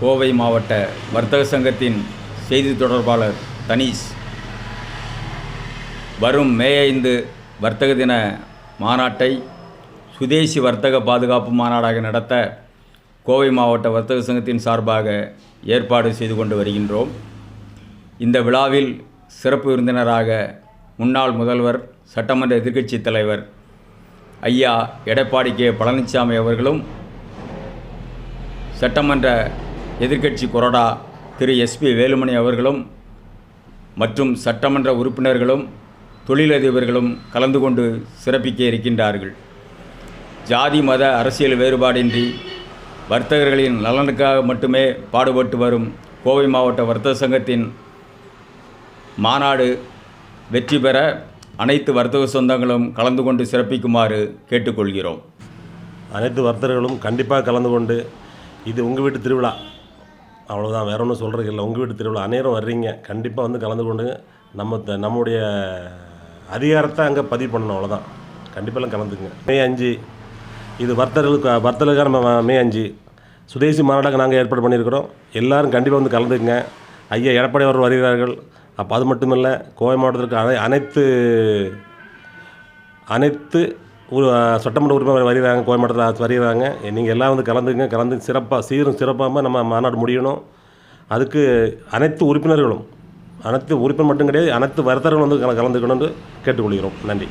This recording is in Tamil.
கோவை மாவட்ட வர்த்தக சங்கத்தின் செய்தி தொடர்பாளர் தனீஷ். வரும் மே ஐந்து வர்த்தக தின மாநாட்டை சுதேசி வர்த்தக பாதுகாப்பு மாநாடாக நடத்த கோவை மாவட்ட வர்த்தக சங்கத்தின் சார்பாக ஏற்பாடு செய்து கொண்டு வருகின்றோம். இந்த விழாவில் சிறப்பு விருந்தினராக முன்னாள் முதல்வர் சட்டமன்ற எதிர்க்கட்சித் தலைவர் ஐயா எடப்பாடி கே. பழனிசாமி அவர்களும் சட்டமன்ற எதிர்க்கட்சி கொறடா திரு எஸ்பி வேலுமணி அவர்களும் மற்றும் சட்டமன்ற உறுப்பினர்களும் தொழிலதிபர்களும் கலந்து கொண்டு சிறப்பிக்க இருக்கின்றார்கள். ஜாதி மத அரசியல் வேறுபாடின்றி வர்த்தகர்களின் நலனுக்காக மட்டுமே பாடுபட்டு வரும் கோவை மாவட்ட வர்த்தக சங்கத்தின் மாநாடு வெற்றி பெற அனைத்து வர்த்தக சொந்தங்களும் கலந்து கொண்டு சிறப்பிக்குமாறு கேட்டுக்கொள்கிறோம். அனைத்து வர்த்தகர்களும் கண்டிப்பாக கலந்து கொண்டு இது உங்கள் வீட்டு திருவிழா. அவ்வளோதான் வேற ஒன்றும் சொல்கிறதுக்கு இல்லை. உங்கள் வீட்டு திருவிழா அநேரம் வர்றீங்க. கண்டிப்பாக வந்து கலந்து கொண்டு நம்ம த- நம்முடைய அதிகாரத்தை அங்கே பதிவு பண்ணணும். அவ்வளோதான் கண்டிப்பாக கலந்துக்குங்க. மே அஞ்சு. இது வர்த்தகர்களுக்கு வர்த்தகருக்கான நம்ம மே அஞ்சு. சுதேசி மாநாடாக நாங்கள் ஏற்பாடு பண்ணியிருக்கிறோம். எல்லாரும் கண்டிப்பாக வந்து கலந்துக்குங்க. ஐயா எடப்பாடி அவர்கள் வருகிறார்கள். அப்போ அது மட்டும் இல்லை கோவை மாவட்டத்திற்கு அனை அனைத்து அனைத்து சட்டமன்ற உறுப்பினர் வருகிறாங்க கோவை வருகிறாங்க. நீங்கள் எல்லாம் வந்து கலந்துங்க கலந்து சிறப்பாக சீரும் சிறப்பாக நம்ம மாநாடு முடியணும். அதுக்கு அனைத்து உறுப்பினர்களும் அனைத்து உறுப்பினர் மட்டும் கிடையாது அனைத்து வருத்தர்களும் வந்து கலந்துக்கணும்னு கேட்டுக்கொள்கிறோம். நன்றி.